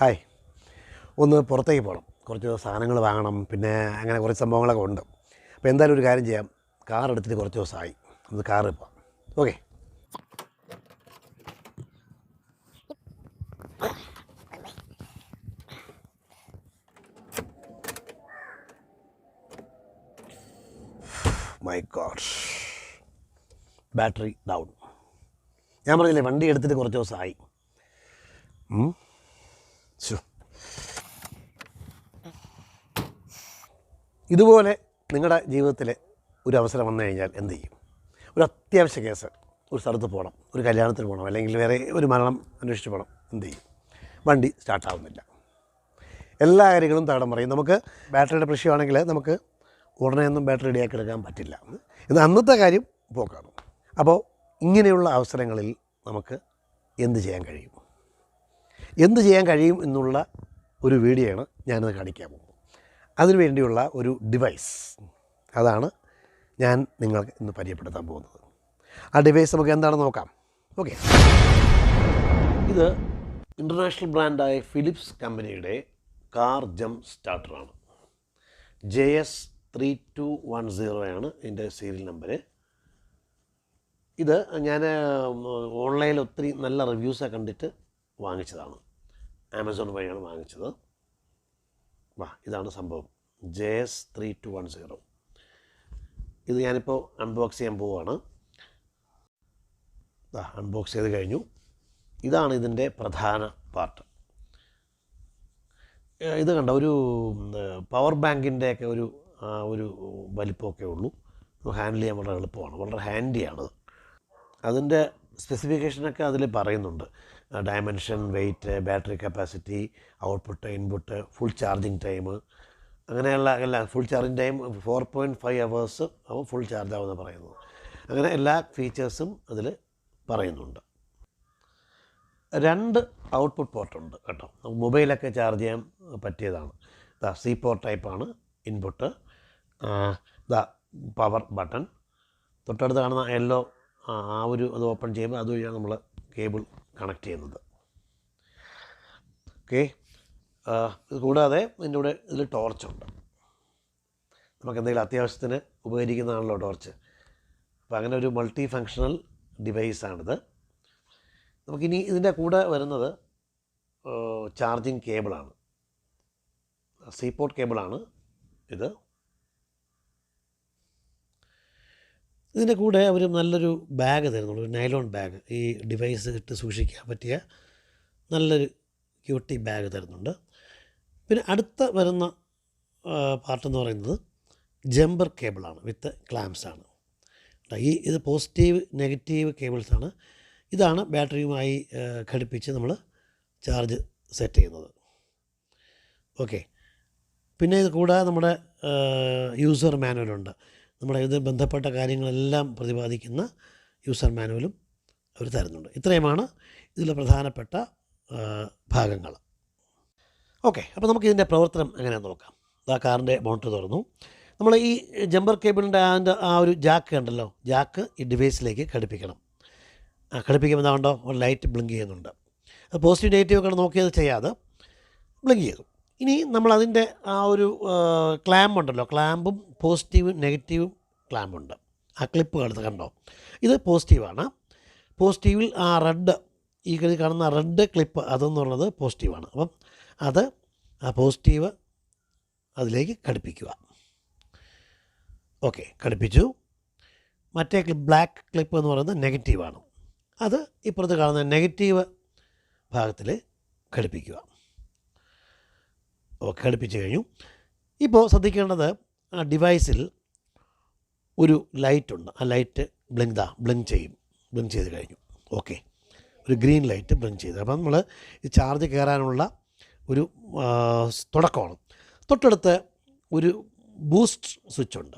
Hi. ഒന്ന് പുറത്തേക്ക് പോകണം കുറച്ച് സാധനങ്ങൾ വാങ്ങണം. പിന്നെ അങ്ങനെ കുറച്ച് സംഭവങ്ങളൊക്കെ ഉണ്ട്. അപ്പോൾ എന്തായാലും ഒരു കാര്യം ചെയ്യാം. കാർ എടുത്തിട്ട് കുറച്ച് ദിവസമായി. ഒന്ന് കാറിൽ പോവാം. Okay. My God battery down ഞാൻ പറഞ്ഞില്ലേ വണ്ടി എടുത്തിട്ട് കുറച്ച് ദിവസമായി. ഇതുപോലെ നിങ്ങളുടെ ജീവിതത്തിൽ ഒരു അവസരം വന്നു കഴിഞ്ഞാൽ എന്ത് ചെയ്യും? ഒരു അത്യാവശ്യ കേസ്. ഒരു സ്ഥലത്ത് പോകണം ഒരു കല്യാണത്തിന് പോകണം അല്ലെങ്കിൽ വേറെ ഒരു മരണം അന്വേഷിച്ച് പോകണം എന്ത് ചെയ്യും? വണ്ടി സ്റ്റാർട്ടാവുന്നില്ല എല്ലാ കാര്യങ്ങളും തകടം പറയും നമുക്ക് ബാറ്ററിയുടെ പ്രശ്നമാണെങ്കിൽ നമുക്ക് ഉടനെ ഒന്നും ബാറ്ററി റെഡിയാക്കി എടുക്കാൻ പറ്റില്ല. ഇത് അന്നത്തെ കാര്യം പോക്കാണ്. അപ്പോൾ ഇങ്ങനെയുള്ള അവസരങ്ങളിൽ നമുക്ക് എന്ത് ചെയ്യാൻ കഴിയും? എന്ത് ചെയ്യാൻ കഴിയും എന്നുള്ള ഒരു വീഡിയോ ആണ് ഞാനിത് കാണിക്കാൻ പോകുന്നത്. അതിനു വേണ്ടിയുള്ള ഒരു ഡിവൈസ് അതാണ് ഞാൻ നിങ്ങൾക്ക് ഇന്ന് പരിചയപ്പെടുത്താൻ പോകുന്നത്. ആ ഡിവൈസ് നമുക്ക് എന്താണെന്ന് നോക്കാം. ഓക്കെ ഇത് ഇന്റർനാഷണൽ ബ്രാൻഡായ ഫിലിപ്സ് കമ്പനിയുടെ car jump സ്റ്റാർട്ടറാണ് J S three two one സീറോയാണ് ഇതിന്റെ സീരിയൽ നമ്പർ ഇത് ഞാൻ ഓൺലൈനിൽ ഒത്തിരി നല്ല റിവ്യൂസൊക്കെ കണ്ടിട്ട് വാങ്ങിച്ചതാണ്. ആമസോൺ വഴിയാണ് വാങ്ങിച്ചത്. വാ ഇതാണ് സംഭവം. J S three two one zero. ഇത് ഞാനിപ്പോൾ അൺബോക്സ് ചെയ്യാൻ പോവുകയാണ് അൺബോക്സ് ചെയ്ത് കഴിഞ്ഞു. ഇതാണ് ഇതിന്റെ പ്രധാന പാർട്ട് ഇത് കണ്ട ഒരു പവർ ബാങ്കിന്റെയൊക്കെ ഒരു ഒരു വലിപ്പമൊക്കെ ഉള്ളൂ. ഹാൻഡിൽ ചെയ്യാൻ വളരെ എളുപ്പമാണ് വളരെ ഹാൻഡിയാണ് അതിന്റെ സ്പെസിഫിക്കേഷനൊക്കെ അതിൽ പറയുന്നുണ്ട്. Dimension weight battery capacity output input full charging time അങ്ങനെയുള്ള എല്ലാ full charging time four point five hours ആവും ഫുൾ ചാർജ് ആവുമെന്ന് പറയുന്നു അങ്ങനെ എല്ലാ ഫീച്ചേഴ്സും അതിൽ പറയുന്നുണ്ട്. രണ്ട് ഔട്ട്പുട്ട് പോർട്ടുണ്ട് കേട്ടോ. മൊബൈലൊക്കെ ചാർജ് ചെയ്യാൻ പറ്റിയതാണ്. ദാ സി പോർട്ട് ടൈപ്പാണ് ഇൻപുട്ട് ഇതാ പവർ ബട്ടൺ തൊട്ടടുത്ത് കാണുന്ന യെല്ലോ ആ ഒരു അത് ഓപ്പൺ ചെയ്യുമ്പോൾ അതുവഴിയാണ് നമ്മൾ കേബിൾ കണക്ട് ചെയ്യുന്നത്. ഓക്കെ? ഇത് കൂടാതെ ഇതിന്റെ കൂടെ ഇതിൽ ടോർച്ചുണ്ട് നമുക്ക് എന്തെങ്കിലും അത്യാവശ്യത്തിന് ഉപകരിക്കുന്നതാണല്ലോ ടോർച്ച്. അപ്പോൾ അങ്ങനെ ഒരു മൾട്ടി ഫങ്ഷണൽ ഡിവൈസാണിത്. നമുക്കിനി ഇതിന്റെ കൂടെ വരുന്നത് ചാർജിങ് കേബിളാണ്. സീപോർട്ട് കേബിളാണ് ഇത്. ഇതിന്റെ കൂടെ അവർ നല്ലൊരു ബാഗ് തരുന്നുള്ളൂ ഒരു നൈലോൺ ബാഗ്. ഈ ഡിവൈസ് ഇട്ട് സൂക്ഷിക്കാൻ പറ്റിയ നല്ലൊരു ക്യൂട്ടി ബാഗ് തരുന്നുണ്ട്. പിന്നെ അടുത്ത വരുന്ന പാർട്ടെന്ന് പറയുന്നത് ജമ്പർ കേബിളാണ് വിത്ത് ക്ലാംസ് ആണ്. ട്ടോ, ഈ ഇത് പോസിറ്റീവ് നെഗറ്റീവ് കേബിൾസാണ് ഇതാണ് ബാറ്ററിയുമായി ഘടിപ്പിച്ച് നമ്മൾ ചാർജ് സെറ്റ് ചെയ്യുന്നത്. ഓക്കെ. പിന്നെ ഇത് കൂടാതെ നമ്മുടെ യൂസർ മാനുവലുണ്ട്. നമ്മുടെ ഇത് ബന്ധപ്പെട്ട കാര്യങ്ങളെല്ലാം പ്രതിപാദിക്കുന്ന യൂസർ മാനുവലും അവർ തരുന്നുണ്ട്. ഇത്രയുമാണ് ഇതിലെ പ്രധാനപ്പെട്ട ഭാഗങ്ങൾ. ഓക്കെ അപ്പോൾ നമുക്ക് ഇതിന്റെ പ്രവർത്തനം എങ്ങനെ നോക്കാം. ആ കാറിന്റെ മോട്ടർ തുറന്നു. നമ്മൾ ഈ ജമ്പർ കേബിളിന്റെ അതിന്റെ ആ ഒരു ജാക്ക് ഉണ്ടല്ലോ ജാക്ക് ഈ ഡിവൈസിലേക്ക് ഘടിപ്പിക്കണം. ആ ഘടിപ്പിക്കുമ്പോൾ എന്താണ്ടോ ഒരു ലൈറ്റ് ബ്ലിങ്ക് ചെയ്യുന്നുണ്ട്. അത് പോസിറ്റീവ് നെഗറ്റീവ് ഒക്കെ നോക്കിയത് ചെയ്യാതെ ബ്ലിങ്ക് ചെയ്തു. ഇനി നമ്മൾ അതിന്റെ ആ ഒരു ക്ലാമ്പ് ഉണ്ടല്ലോ ക്ലാമ്പും പോസിറ്റീവും നെഗറ്റീവും ക്ലാമ്പുണ്ട്. ആ ക്ലിപ്പ് കടുത്ത് കണ്ടോ? ഇത് പോസിറ്റീവാണ്. പോസിറ്റീവിൽ ആ റെഡ് ഈ കളി കാണുന്ന റെഡ് ക്ലിപ്പ് അതെന്നുള്ളത് പോസിറ്റീവാണ്. അപ്പം അത് ആ പോസിറ്റീവ് അതിലേക്ക് ഘടിപ്പിക്കുക. ഓക്കെ ഘടിപ്പിച്ചു. മറ്റേ ക്ലിപ്പ് ബ്ലാക്ക് ക്ലിപ്പ് എന്ന് പറയുന്നത് നെഗറ്റീവാണ്. അത് ഇപ്പുറത്ത് കാണുന്ന നെഗറ്റീവ് ഭാഗത്തിൽ ഘടിപ്പിക്കുക. ഘടിപ്പിച്ച് കഴിഞ്ഞു. ഇപ്പോൾ ശ്രദ്ധിക്കേണ്ടത് ആ ഡിവൈസിൽ ഒരു ലൈറ്റ് ഉണ്ട്. ആ ലൈറ്റ് ബ്ലിങ്ക് ദാ ബ്ലിങ്ക് ചെയ്യും. ബ്ലിങ്ക് ചെയ്ത് കഴിഞ്ഞു. ഓക്കെ ഒരു ഗ്രീൻ ലൈറ്റ് ബ്ലിങ്ക് ചെയ്ത്. അപ്പം നമ്മൾ ഈ ചാർജ് കയറാനുള്ള ഒരു തുടക്കമാണ്. തൊട്ടടുത്ത് ഒരു ബൂസ്റ്റ് സ്വിച്ച് ഉണ്ട്.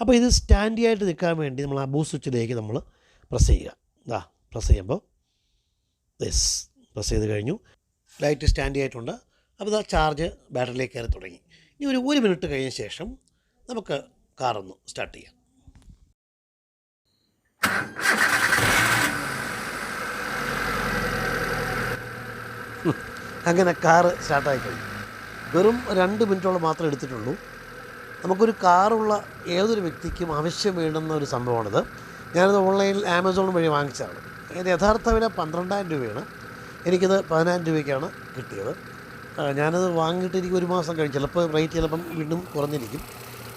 അപ്പോൾ ഇത് സ്റ്റാൻഡി ആയിട്ട് നിൽക്കാൻ വേണ്ടി നമ്മൾ ആ ബൂസ്റ്റ് സ്വിച്ചിലേക്ക് നമ്മൾ പ്രസ് ചെയ്യുക. ദാ പ്രസ് ചെയ്യുമ്പോൾ യെസ് പ്രസ് ചെയ്ത് കഴിഞ്ഞു. ലൈറ്റ് സ്റ്റാൻഡി ആയിട്ടുണ്ട്. അപ്പോൾ ആ ചാർജ് ബാറ്ററിയിലേക്ക് കയറി തുടങ്ങി. ഇനി ഒരു ഒരു മിനിറ്റ് കഴിഞ്ഞ ശേഷം നമുക്ക് കാറൊന്ന് സ്റ്റാർട്ട് ചെയ്യാം. അങ്ങനെ കാറ് സ്റ്റാർട്ടായി കഴിഞ്ഞു വെറും രണ്ട് മിനിറ്റോളം മാത്രമേ എടുത്തിട്ടുള്ളൂ. നമുക്കൊരു കാറുള്ള ഏതൊരു വ്യക്തിക്കും ആവശ്യം വേണ്ടുന്ന ഒരു സംഭവമാണിത്. ഞാനത് ഓൺലൈനിൽ ആമസോൺ വഴി വാങ്ങിച്ചതാണ്. അതിന്റെ യഥാർത്ഥ വില പന്ത്രണ്ടായിരം രൂപയാണ്. എനിക്കിത് പതിനായിരം രൂപയ്ക്കാണ് കിട്ടിയത്. ഞാനത് വാങ്ങിയിട്ട് എനിക്ക് ഒരു മാസം കഴിഞ്ഞ് ചിലപ്പോൾ റേറ്റ് ചിലപ്പം വീണ്ടും കുറഞ്ഞിരിക്കും.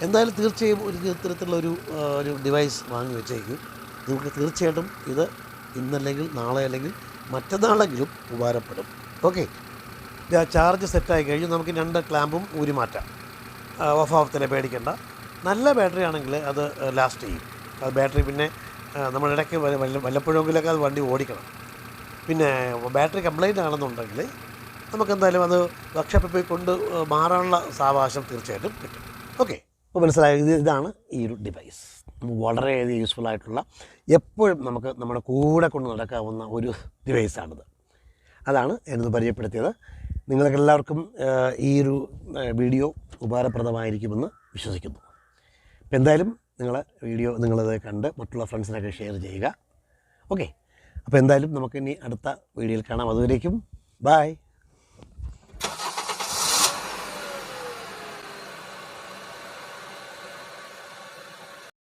എന്തായാലും തീർച്ചയായും ഒരു ഇത്തരത്തിലുള്ള ഒരു ഒരു ഡിവൈസ് വാങ്ങി വെച്ചേക്കും. നിങ്ങൾക്ക് തീർച്ചയായിട്ടും ഇത് ഇന്നല്ലെങ്കിൽ നാളെ അല്ലെങ്കിൽ മറ്റന്നാളെങ്കിലും ഉപകാരപ്പെടും. ഓക്കെ ചാർജ് സെറ്റായി കഴിഞ്ഞ്. നമുക്ക് രണ്ട് ക്ലാമ്പും ഊരി മാറ്റാം. ഓഫ് ആവത്തില്ല പേടിക്കേണ്ട. നല്ല ബാറ്ററി ആണെങ്കിൽ അത് ലാസ്റ്റ് ചെയ്യും. അത് ബാറ്ററി പിന്നെ നമ്മൾ ഇടയ്ക്ക് വല്ല- വല്ല- വല്ലപ്പോഴെങ്കിലൊക്കെ അത് വണ്ടി ഓടിക്കണം. പിന്നെ ബാറ്ററി കംപ്ലൈന്റ് ആണെന്നുണ്ടെങ്കിൽ നമുക്ക് എന്തായാലും അത് വർക്ക്ഷോപ്പിൽ പോയി കൊണ്ട് മാറാനുള്ള സാവകാശം തീർച്ചയായിട്ടും കിട്ടും. ഓക്കെ അപ്പോൾ മനസ്സിലായത് ഇത് ഇതാണ് ഈ ഒരു ഡിവൈസ് വളരെയധികം യൂസ്ഫുൾ ആയിട്ടുള്ള എപ്പോഴും നമുക്ക് നമ്മുടെ കൂടെ കൊണ്ട് നടക്കാവുന്ന ഒരു ഡിവൈസാണിത് അതാണ് എന്നത് പരിചയപ്പെടുത്തിയത്. നിങ്ങൾക്കെല്ലാവർക്കും ഈ ഒരു വീഡിയോ ഉപകാരപ്രദമായിരിക്കുമെന്ന് വിശ്വസിക്കുന്നു. അപ്പോൾ എന്തായാലും നിങ്ങൾ വീഡിയോ നിങ്ങളത് കണ്ട് മറ്റുള്ള ഫ്രണ്ട്സിനൊക്കെ ഷെയർ ചെയ്യുക. ഓക്കെ അപ്പോൾ എന്തായാലും നമുക്കിനി അടുത്ത വീഡിയോയിൽ കാണാം. അതുവരേക്കും ബായ്